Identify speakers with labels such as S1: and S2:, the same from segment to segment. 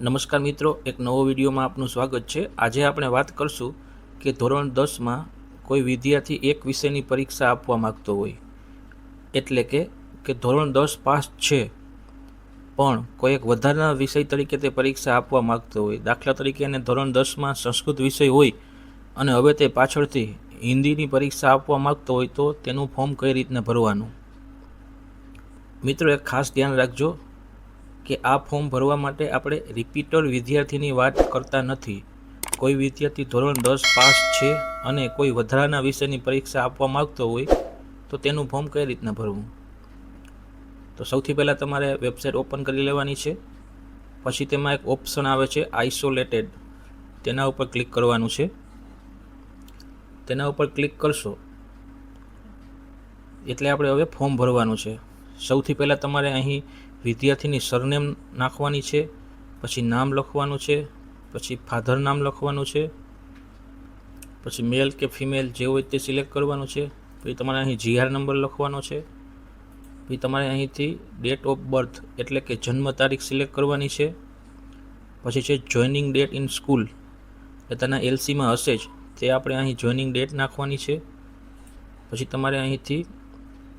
S1: નમસ્કાર મિત્રો, એક નવો વિડીયોમાં આપનું સ્વાગત છે. આજે આપણે વાત કરશું કે ધોરણ દસમાં કોઈ વિદ્યાર્થી એક વિષયની પરીક્ષા આપવા માગતો હોય. એટલે કે કે ધોરણ દસ પાસ છે, પણ કોઈ એક વધારાના વિષય તરીકે તે પરીક્ષા આપવા માગતો હોય. દાખલા તરીકે એને ધોરણ દસમાં સંસ્કૃત વિષય હોય અને હવે તે પાછળથી હિન્દીની પરીક્ષા આપવા માગતો હોય તો તેનું ફોર્મ કઈ રીતના ભરવાનું? મિત્રો, એક ખાસ ધ્યાન રાખજો. કે આ ફોર્મ ભરવા માટે આપણે રિપીટર વિદ્યાર્થીની વાત કરતા નથી. કોઈ વિદ્યાર્થી ધોરણ દસ પાસ છે અને કોઈ વધારાના વિષયની પરીક્ષા આપવા માગતો હોય, તો તેનું ફોર્મ કઈ રીતના ભરવું? તો સૌથી પહેલાં તમારે વેબસાઇટ ઓપન કરી લેવાની છે. પછી તેમાં એક ઓપ્શન આવે છે, આઇસોલેટેડ. તેના ઉપર ક્લિક કરવાનું છે. તેના ઉપર ક્લિક કરશો, એટલે આપણે હવે ફોર્મ ભરવાનું છે. સૌથી પહેલાં તમારે અહીં વિદ્યાર્થીની સરનેમ નાખવાની છે, પછી નામ લખવાનું છે, પછી ફાધર નામ લખવાનું છે, પછી મેલ કે ફિમેલ જે હોય તે સિલેક્ટ કરવાનું છે, પછી તમારે અહીં જીઆર નંબર લખવાનો છે, પછી તમારે અહીંથી ડેટ ઓફ બર્થ એટલે કે જન્મ તારીખ સિલેક્ટ કરવાની છે, પછી છે જોઈનિંગ ડેટ ઇન સ્કૂલ એ તેના એલસીમાં હશે જ, તે આપણે અહીં જોઈનિંગ ડેટ નાખવાની છે, પછી તમારે અહીંથી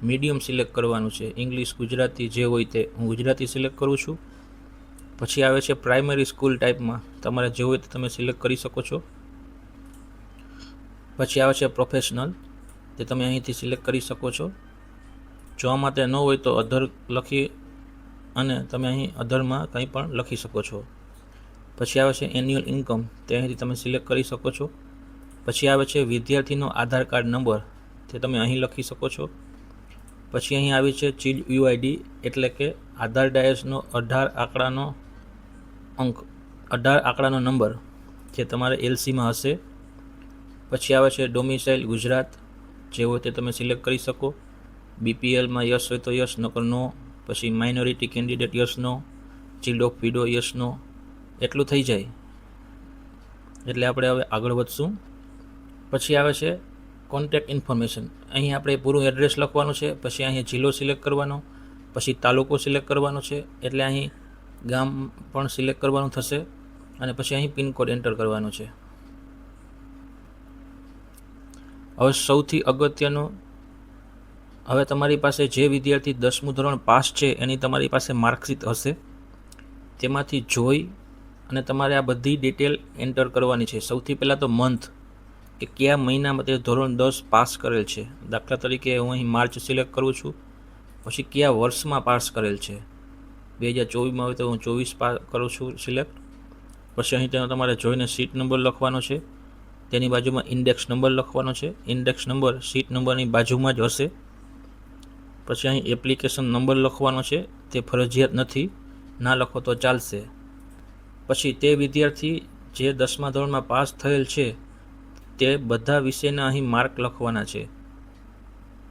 S1: મીડિયમ સિલેક્ટ કરવાનું છે. ઇંગ્લિશ, ગુજરાતી જે હોય તે હું ગુજરાતી સિલેક્ટ કરું છું. પછી આવે છે પ્રાઇમરી સ્કૂલ ટાઈપમાં. તમારે જે હોય તે તમે સિલેક્ટ કરી શકો છો. પછી આવે છે પ્રોફેશનલ તે તમે અહીંથી સિલેક્ટ કરી શકો છો. જો આમાં તે ન હોય તો અધર લખી અને તમે અહીં અધરમાં કંઈ પણ લખી શકો છો. પછી આવે છે એન્યુઅલ ઇન્કમ, તે અહીંથી તમે સિલેક્ટ કરી શકો છો. પછી આવે છે વિદ્યાર્થીનો આધાર કાર્ડ નંબર તે તમે અહીં લખી શકો છો. પછી અહીં આવી છે ચીજ યુઆઈડી, એટલે કે આધાર ડાયસનો અઢાર આંકડાનો અંક, અઢાર આંકડાનો નંબર, જે તમારે એલસીમાં હશે. પછી આવે છે ડોમિસાઇલ ગુજરાત જે હોય તે તમે સિલેક્ટ કરી શકો. બીપીએલમાં યસ હોય તો યસ, નકર નો. પછી minority candidate yes, no. Child of widow yes, no. એટલું થઈ જાય. એટલે આપણે હવે આગળ વધશું. પછી આવે છે કોન્ટેક્ટ ઇન્ફોર્મેશન અહીં આપણે પૂરું એડ્રેસ લખવાનું છે, પછી અહીં જિલ્લો સિલેક્ટ કરવાનો, પછી તાલુકો સિલેક્ટ કરવાનો છે, એટલે અહીં ગામ પણ સિલેક્ટ કરવાનું થશે, અને પછી અહીં પિનકોડ એન્ટર કરવાનો છે. હવે સૌથી અગત્યનું, હવે તમારી પાસે જે વિદ્યાર્થી દસમું ધોરણ પાસ છે, એની તમારી પાસે માર્કશીટ હશે. તેમાંથી જોઈ અને તમારે આ બધી ડિટેલ એન્ટર કરવાની છે. સૌથી પહેલાં તો મંથ કે કયા મહિનામાં તે ધોરણ દસ પાસ કરેલ છે. દાખલા તરીકે હું અહીં માર્ચ સિલેક્ટ કરું છું. પછી કયા વર્ષમાં પાસ કરેલ છે? બે હજાર ચોવીસમાં હોય તો હું ચોવીસ પાસ કરું છું સિલેક્ટ. પછી અહીં તેનો તમારે જોઈને સીટ નંબર લખવાનો છે. તેની બાજુમાં ઇન્ડેક્સ નંબર લખવાનો છે. ઇન્ડેક્સ નંબર સીટ નંબરની બાજુમાં જ હશે. પછી અહીં એપ્લિકેશન નંબર લખવાનો છે. તે ફરજિયાત નથી. ના લખો તો ચાલશે. પછી તે વિદ્યાર્થી જે દસમા ધોરણમાં પાસ થયેલ છે તે બધા વિષયના અહીં માર્ક લખવાના છે.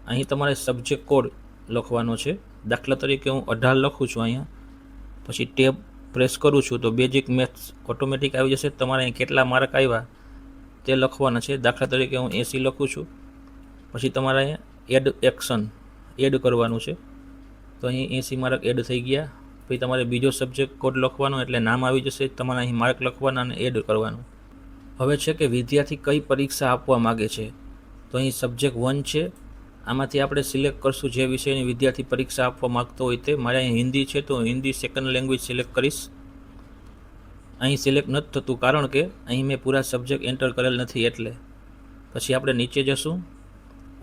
S1: અહીં તમારે સબ્જેક્ટ કોડ લખવાનો છે. દાખલા તરીકે હું અઢાર લખું છું અહીંયા. પછી ટેબ પ્રેસ કરું છું તો બેઝિક મેથ્સ ઓટોમેટિક આવી જશે. તમારે અહીં કેટલા માર્ક આવ્યા તે લખવાના છે. દાખલા તરીકે હું એસી લખું છું. પછી તમારે અહીંયા એડ એક્શન એડ કરવાનું છે. તો અહીં એસી માર્ક એડ થઈ ગયા. પછી તમારે બીજો સબ્જેક્ટ કોડ લખવાનો એટલે નામ આવી જશે. તમારે અહીં માર્ક લખવાના અને એડ કરવાનું. હવે છે કે વિદ્યાર્થી કઈ પરીક્ષા આપવા માગે છે? તો અહીં સબ્જેક્ટ વન છે. આમાંથી આપણે સિલેક્ટ કરશું જે વિષયની વિદ્યાર્થી પરીક્ષા આપવા માગતો હોય તે. મારે અહીં હિન્દી છે તો હિન્દી સેકન્ડ લેંગ્વેજ સિલેક્ટ કરીશ. અહીં સિલેક્ટ નથી થતું કારણ કે અહીં મેં પૂરા સબ્જેક્ટ એન્ટર કરેલ નથી એટલે. પછી આપણે નીચે જશું.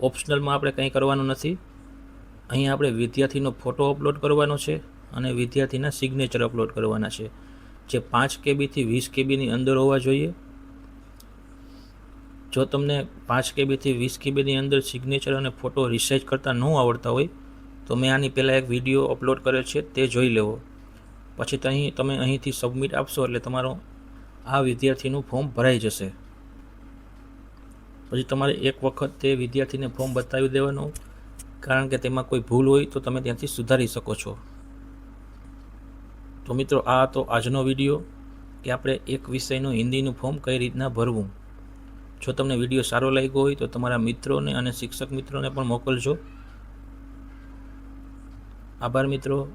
S1: ઓપ્શનલમાં આપણે કંઈ કરવાનું નથી. અહીં આપણે વિદ્યાર્થીનો ફોટો અપલોડ કરવાનો છે અને વિદ્યાર્થીના સિગ્નેચર અપલોડ કરવાના છે. જે પાંચ કેબીથી વીસ કેબીની અંદર હોવા જોઈએ. જો તમને પાંચ કેબીથી વીસ કેબીની અંદર સિગ્નેચર અને ફોટો રિસાઇઝ કરતાં ન આવડતા હોય, તો મેં આની પહેલાં એક વીડિયો અપલોડ કર્યો છે, તે જોઈ લેવો. પછી તો અહીં તમે અહીંથી સબમિટ આપશો, એટલે તમારો આ વિદ્યાર્થીનું ફોર્મ ભરાઈ જશે. પછી તમારે એક વખત તે વિદ્યાર્થીને ફોર્મ બતાવી દેવાનું, કારણ કે તેમાં કોઈ ભૂલ હોય તો તમે ત્યાંથી સુધારી શકો છો. તો મિત્રો, આ હતો આજનો વીડિયો કે આપણે એક વિષયનું હિન્દીનું ફોર્મ કઈ રીતના ભરવું? જો તમને વીડિયો સારો લાગ્યો હોય તો તમારા મિત્રોને અને શિક્ષક મિત્રોને પણ મોકલજો. આભાર મિત્રો.